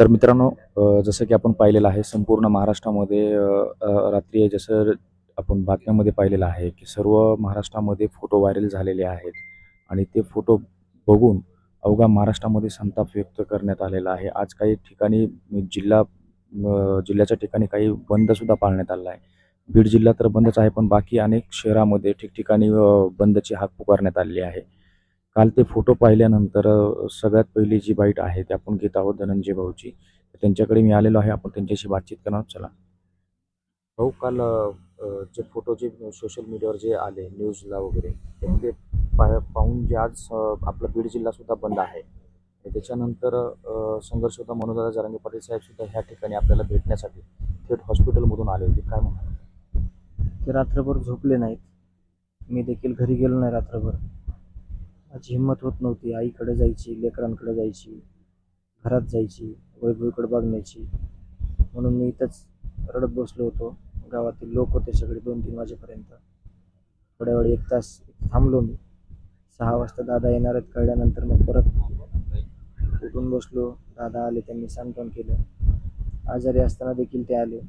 तर मित्रांनो जसं की आपण पाहिलेलं आहे संपूर्ण महाराष्ट्रामध्ये रात्री जसं आपण बातम्यामध्ये पाहिलेलं आहे की सर्व महाराष्ट्रामध्ये फोटो व्हायरल झालेले आहेत आणि ते फोटो बघून अवघा महाराष्ट्रामध्ये संताप व्यक्त करण्यात आलेला आहे. आज काही ठिकाणी जिल्हा जिल्ह्याच्या ठिकाणी काही बंदसुद्धा पाळण्यात आला आहे. बीड जिल्हा तर बंदच आहे पण बाकी अनेक शहरामध्ये ठिकठिकाणी बंदची हाक पुकारण्यात आलेली आहे. काल ते फोटो पाहिल्यानंतर सगळ्यात पहिली जी बाईट आहे ते आपण घेत आहोत धनंजय भाऊची. त्यांच्याकडे मी आलेलो आहे. आपण त्यांच्याशी बातचीत करणार आहोत. चला. भाऊ काल जे फोटो जे सोशल मीडियावर जे आले न्यूजला वगैरे ते ते पाह पाहून जे आज आपला बीड जिल्हा सुद्धा बंद आहे. आणि त्याच्यानंतर संघर्ष होता मनोदादा जरांगे पाटील साहेब सुद्धा ह्या ठिकाणी आपल्याला भेटण्यासाठी थेट हॉस्पिटलमधून आले होते. काय म्हणणार ते रात्रभर झोपले नाहीत. मी देखील घरी गेलो नाही रात्रभर. माझी हिंमत होत नव्हती. आईकडे जायची लेकरांकडे जायची घरात जायची वैभवीकडे बघण्याची. म्हणून मी इथंच रडत बसलो होतो. गावातील लोक होते सगळे दोन तीन वाजेपर्यंत. थोड्या वेळ एक तास थांबलो मी. सहा वाजता दादा येणार आहेत कळल्यानंतर मग परत उठून बसलो. दादा आले त्यांनी सांत्वन केलं. आजारी असताना देखील ते आले.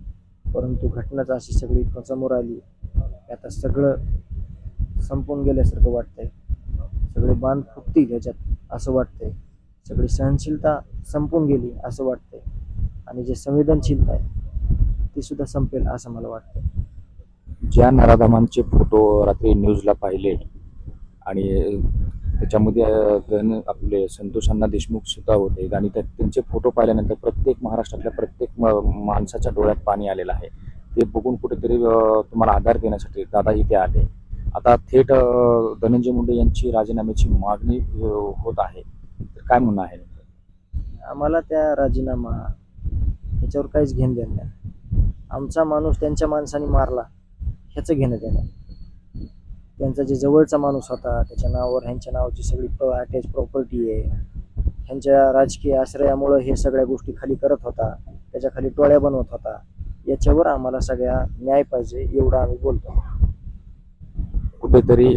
परंतु घटनाच अशी सगळी समोर आली. आता सगळं संपून गेल्यासारखं वाटतंय. सगळे बांध फुटतील याच्यात असं वाटतंय. सगळी सहनशीलता संपून गेली असं वाटतंय. आणि जे संवेदनशीलता आहे ती सुद्धा संपेल असं मला वाटतं ज्या नराधामांचे फोटो रात्री न्यूजला पाहिले आणि त्याच्यामध्ये गण आपले संतोष अण्णा देशमुख सुद्धा होते आणि त्या त्यांचे फोटो पाहिल्यानंतर प्रत्येक महाराष्ट्रातल्या प्रत्येक म- माणसाच्या डोळ्यात पाणी आलेलं आहे. ते बघून कुठेतरी तुम्हाला आधार देण्यासाठी दादा इथे आले. आता थेट धनंजय मुंडे यांची राजीनाम्याची मागणी होत आहे. तर काय म्हणणं आहे? आम्हाला त्या राजीनामा ह्याच्यावर काहीच घेणं देणं नाही. आमचा माणूस त्यांच्या माणसाने मारला ह्याचं घेणं देणं त्यांचा जे जवळचा माणूस होता त्याच्या नावावर ह्यांच्या नावाची सगळी अटॅच प्रॉपर्टी आहे. ह्यांच्या राजकीय आश्रयामुळं हे सगळ्या गोष्टी खाली करत होता त्याच्याखाली टोळ्या बनवत होता. याच्यावर आम्हाला सगळ्या न्याय पाहिजे एवढा आम्ही बोलतो. कुठेतरी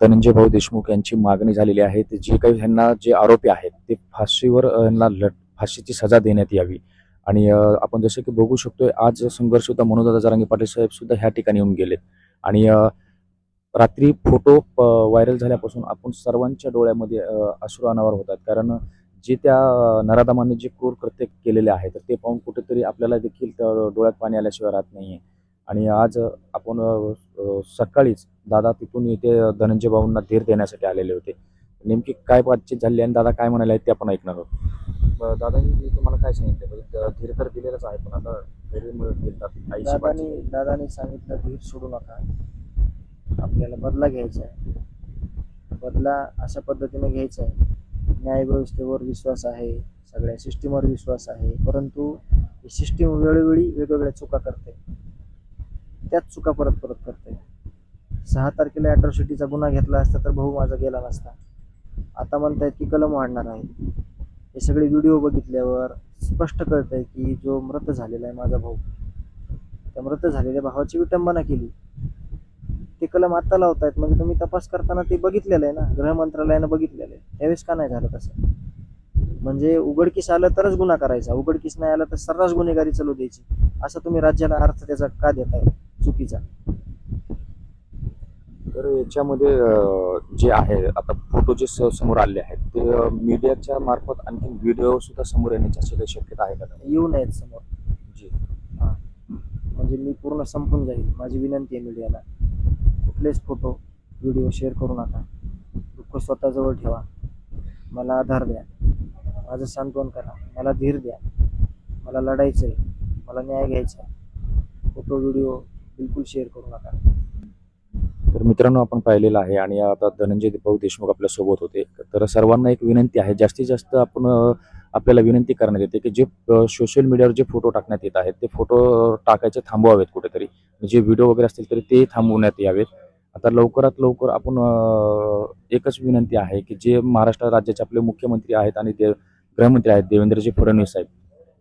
धनंजय भाऊ देशमुख यांची मागणी झालेली आहे. ते जे काही ह्यांना जे आरोपी आहेत ते फाशीवर यांना लट फाशीची सजा देण्यात यावी. आणि आपण जसं की बघू शकतोय आज संघर्ष होता मनोदादा जारांगे पाटील साहेब सुद्धा ह्या ठिकाणी येऊन गेलेत. आणि रात्री फोटो व्हायरल झाल्यापासून आपण सर्वांच्या डोळ्यामध्ये अश्रू अनावर होतात. कारण जे त्या अ, जे क्रूर कृत्य केलेले आहे तर ते पाहून कुठेतरी आपल्याला देखील डोळ्यात पाणी आल्याशिवाय राहत नाही आणि आज आपण सकाळीच दादा तिथून इथे धनंजय भाऊंना धीर देण्यासाठी आलेले होते. नेमकी काय बातचीत झाली आणि दादा काय म्हणाले आहेत ते आपण ऐकणार आहोत. दादांनी तुम्हाला काय सांगितलं? म्हणजे धीर तर दिलेलंच आहे पण आता दादानी. दादानी सांगितलं धीर सोडू नका. आपल्याला बदला घ्यायचा आहे. बदला अशा पद्धतीने घ्यायचा आहे. न्यायव्यवस्थेवर विश्वास आहे सगळ्या सिस्टीमवर विश्वास आहे परंतु ही सिस्टीम वेळोवेळी वेगवेगळ्या चुका करते. त्याच चुका परत परत करते सहा तारखेला अॅट्रॉसिटीचा गुन्हा घेतला असता तर भाऊ माझा गेला नसता. आता म्हणतायत की कलम वाढणार आहे हे सगळे व्हिडिओ बघितल्यावर स्पष्ट कळतंय की जो मृत झालेला आहे माझा भाऊ त्या मृत झालेल्या भावाची विटंबना केली. ते कलम आत्ता लावतायत म्हणजे तुम्ही तपास करताना ते बघितलेलं आहे ना? गृह मंत्रालयानं बघितलेलं आहे. त्यावेळेस का नाही झालं तसं? म्हणजे उघडकीस आलं तरच गुन्हा करायचा. उघडकीस नाही आलं तर सर्रास गुन्हेगारी चालू द्यायची. असं तुम्ही राज्याला अर्थ त्याचा का देताय? चुकीचा. तर याच्यामध्ये जे आहे आता फोटो जे समोर आले आहेत ते मीडियाच्या मार्फत आणखी व्हिडिओ सुद्धा समोर येण्याची अशी काही शक्यता आहे का? येऊ नयेत समोर. जी. म्हणजे मी पूर्ण संपून जाईल. माझी विनंती आहे मीडियाला. कुठलेच फोटो व्हिडिओ शेअर करू नका. दुःख स्वतःजवळ ठेवा. मला आधार द्या. माझं सांत्वन करा. मला धीर द्या. मला लढायचं आहे मला न्याय घ्यायचा आहे फोटो व्हिडिओ बिलकुल शेअर करू नका. तर मित्रांनो आपण पाहिलेलं आहे आणि आता धनंजय भाऊ देशमुख आपल्यासोबत होते. तर सर्वांना एक विनंती आहे जास्तीत जास्त आपण आपल्याला विनंती करण्यात येते की जे सोशल मीडियावर जे फोटो टाकण्यात येत आहेत ते फोटो टाकायचे थांबवावेत कुठेतरी. जे व्हिडिओ वगैरे असतील तरी ते थांबवण्यात यावेत. आता लवकरात लवकर आपण एकच विनंती आहे की जे महाराष्ट्र राज्याचे आपले मुख्यमंत्री आहेत आणि देव गृहमंत्री आहेत देवेंद्रजी फडणवीस साहेब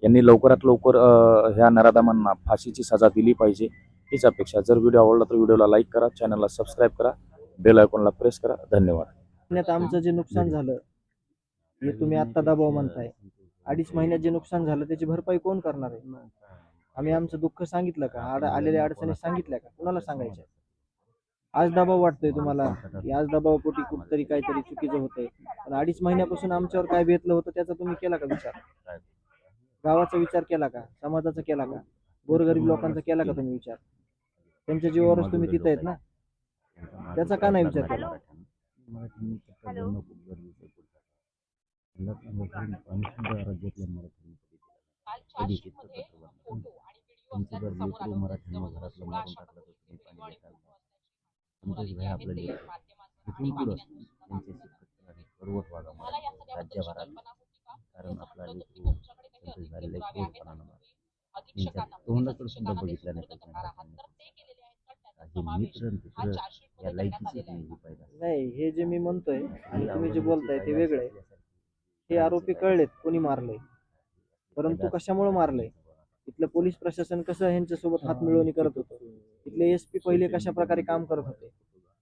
यांनी लवकरात लवकर ह्या नराधमांना फाशीची सजा दिली पाहिजे. हीच अपेक्षा जर व्हिडिओ आवडला तर व्हिडिओला लाईक करा चॅनलला सबस्क्राईब करा बेल आयकॉनला प्रेस करा. धन्यवाद. पुण्यात आमचं जे नुकसान झालं हे तुम्ही आत्ता दबाव म्हणताय. अडीच महिन्यात जे नुकसान झालं त्याची भरपाई कोण करणार आहे? आम्ही आमचं दुःख सांगितलं का? आड आलेल्या अडचणी सांगितल्या का? कुणाला सांगायच्या? आज दबाव वाटतोय तुम्हाला? की आज दबावापोटी कुठतरी काहीतरी चुकीचं होतंय. पण अडीच महिन्यापासून आमच्यावर काय बेतलं होतं त्याचा तुम्ही केला का विचार? गावाचा विचार केला का? समाजाचा केला का? गोरगरीब लोकांचा केला का तुम्ही विचार? त्यांच्या जीवावरच तुम्ही तिथं आहेत ना त्याचा का नाही विचार केला मराठ्यांनी तिथं बोलणं खूप गरजेचं आहे पुढचं काळात. मुलांना पाणी सुद्धा राज्यातल्या मराठ्यांनी कधी दिलं नाही. कधी तिथं कसं बनलं. तुमचं जर लेकरू मराठ्यांना घरातलं मारून टाकलं तर तुम्ही पाणी देताल का? तुमचंच भाई आपलं लेकरू. इथून पुढं त्यांच्याशी कट्टर आणि कडवट वागा मराठी राज्यभरात कारण आपला लेकरू त्यांचं झालेलं आहे क्रूरपणानं मारलं. त्यांच्या तोंडाकडे सुद्धा बघितलं नाही पाहिजे हे या लायकीची नाही पाहिजे नाही हे जे मी म्हणतोय आणि तुम्ही जे बोलताय ते वेगळं आहे. हे आरोपी कळलेत कोणी मारलंय. परंतु कशामुळे मारलंय? इथलं पोलीस प्रशासन कसं ह्यांच्यासोबत हात मिळवणी करत होतं? इथले एस पी पहिले कशा प्रकारे काम करत होते?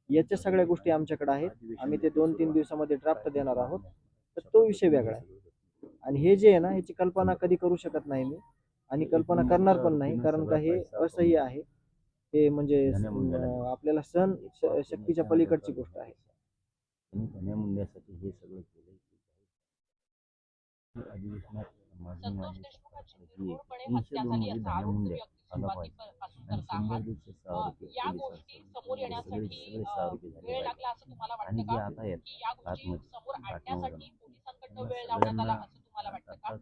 याच्या सगळ्या गोष्टी आमच्याकडे आहेत. आम्ही ते दोन तीन दिवसामध्ये ड्राफ्ट देणार आहोत. तर तो विषय वेगळा आहे. आणि हे जे आहे ना ह्याची कल्पना कधी करू शकत नाही मी. आणि कल्पना करणार पण नाही कारण का हे असह्य आहे. हे म्हणजे आपल्याला सण शक्तीच्या पलीकडची गोष्ट आहे. त्यांनी धन्या मुंड्यासाठी हे सगळं केलंय. की अधिवेशनात माझी माझी तीनशे दोन मध्ये धन्या मुंड्या आला पाहिजे. आणि शंभर दीडशे सहा रुपये पोलिसांचं सगळे सगळे सहा रुपये झाले पाहिजे. आणि जे आता आतमध्ये सगळ्यांना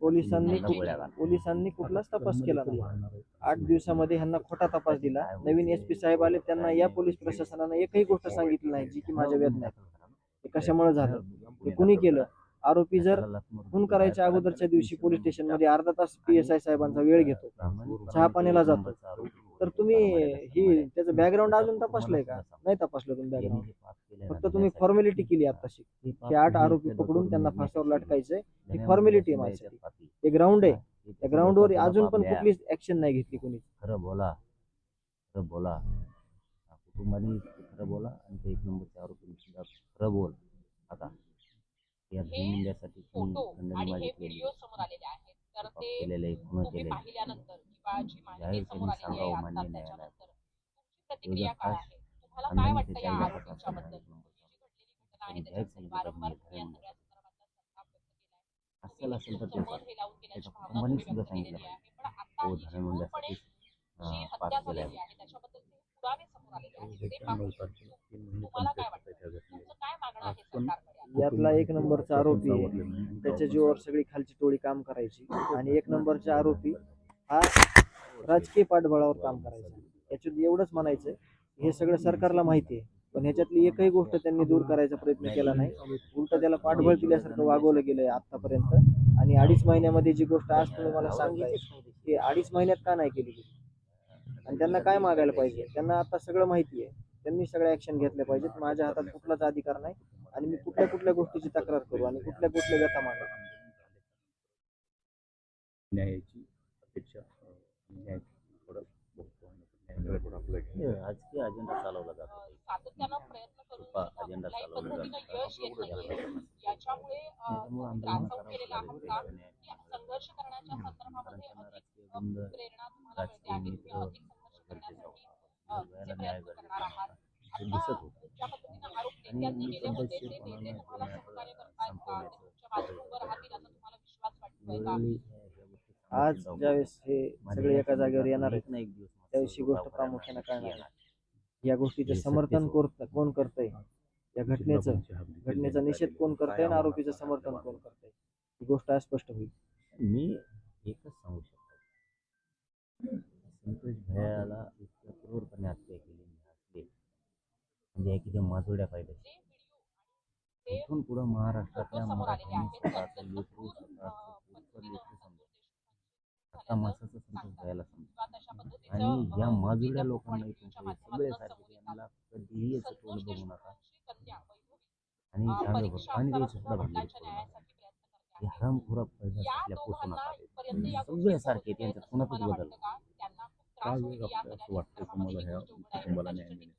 पोलिसांनी कुठ-. पोलिसांनी कुठलाच तपास केला नाही. आठ दिवसामध्ये ह्यांना खोटा तपास दिला. नवीन एस पी साहेब आले त्यांना या पोलीस प्रशासनानं एकही गोष्ट सांगितली नाही जी की माझ्या वेदना. ते कशामुळे झालं? ते कुणी केलं? आरोपी जर खून करायच्या अगोदरच्या दिवशी पोलीस स्टेशनमध्ये अर्धा तास पी एस आय साहेबांचा वेळ घेतो. चहा पाण्याला जातो. तर तुम्ही ही त्याचं बॅकग्राऊंड अजून तपासलंय का? नाही तपासलं तुम्ही बॅकग्राऊंड फक्त तुम्ही फॉर्मॅलिटी केली आताशी हे आठ आरोपी पकडून त्यांना फासावर लटकायचंय. ही फॉर्मॅलिटी आहे माझ्यासाठी. ते ग्राउंड आहे. त्या ग्राउंडवर अजून पण कुठलीच ऍक्शन नाही घेतली कोणी खरं बोला. खरं बोला. कुटुंबाने खरं बोला आणि ते एक नंबरच्या आरोपी सुद्धा खरं बोल. आता या दोन मुंड्यासाठी खंडणी हे मागितलेली केलेलं आहे खुणं केलेलं जाहीर त्यांनी सांगावं मान्य आता न्यायालयात. खास काय खंडणी वाटतं या त्याच्या आरोपीच्या तपासात बद्दल आहे. ही जी घडलेली घटना आहे वारंवार या. सगळ्या असेल असेल तर ते सुद्धा सांगितलं ही केलाय यातला एक नंबरचा आरोपी आहे त्याच्या जीवावर सगळी खालची टोळी काम करायची आणि एक नंबरचा आरोपी हा राजकीय पाठबळावर काम करायचा. याच्यात एवढंच म्हणायचं हे सगळं सरकारला माहिती आहे. पण ह्याच्यातली एकही गोष्ट त्यांनी दूर करायचा प्रयत्न केला नाही. उलट त्याला पाठबळ दिल्यासारखं वागवलं गेलंय आतापर्यंत आणि अडीच महिन्यामध्ये जी गोष्ट आज तुम्ही मला सांगताय ती अडीच महिन्यात का नाही केली गेली? आणि त्यांना काय मागायला पाहिजे? त्यांना आता सगळं माहिती आहे. त्यांनी सगळ्या ऍक्शन घेतल्या पाहिजेत. माझ्या हातात कुठलाच अधिकार नाही. आणि मी कुठल्या कुठल्या गोष्टीची तक्रार करू आणि कुठल्या कुठल्या व्यथा मागू न्यायाची अपेक्षा अ, न्याय थोडं बघतो आणि न्यायाकडे थोडं आपलं हे राजकीय अजेंडा चालवला जातो. अजेंडा चालवला जातो. दिसत होतं. आज. ज्यावेळेस हे सगळे एका जागेवर येणार एक आहेत. ना एक दिवस त्याविषयी गोष्ट प्रामुख्याने कळणार येणार. या गोष्टीचं समर्थन सत्यच कोण करतंय? या घटनेचं घटनेचा निषेध कोण करतंय आणि आरोपीचं समर्थन कोण करतंय? ही गोष्ट आज स्पष्ट होईल. मी एकच सांगू शकतो. संतोष भयाला इतक्या क्रूरपणे हत्या केली असली म्हणजे किती माजुड्या पाहिजे इथून पुढं महाराष्ट्रातल्या समजून आता मासाचं संतोष भयाला पद्धतीचं, आणि या विविध लोकांना सगळे सारखे यांना. कधीही याचं तोंड बघू नका आणि सांगा बघ सुद्धा सुद्धा भांडे वडिलांच्या न्यायासाठी प्रयत्न करते आहे. हरामखोरा पैदा या असल्या पोषण दोघांना आता इथपर्यंत या सगळे सारखे त्यांच्यात कुणातच बदल काय वेळ असं वाटतं तुम्हाला ही ह्या. कुटुंबाला न्याय मिळेल?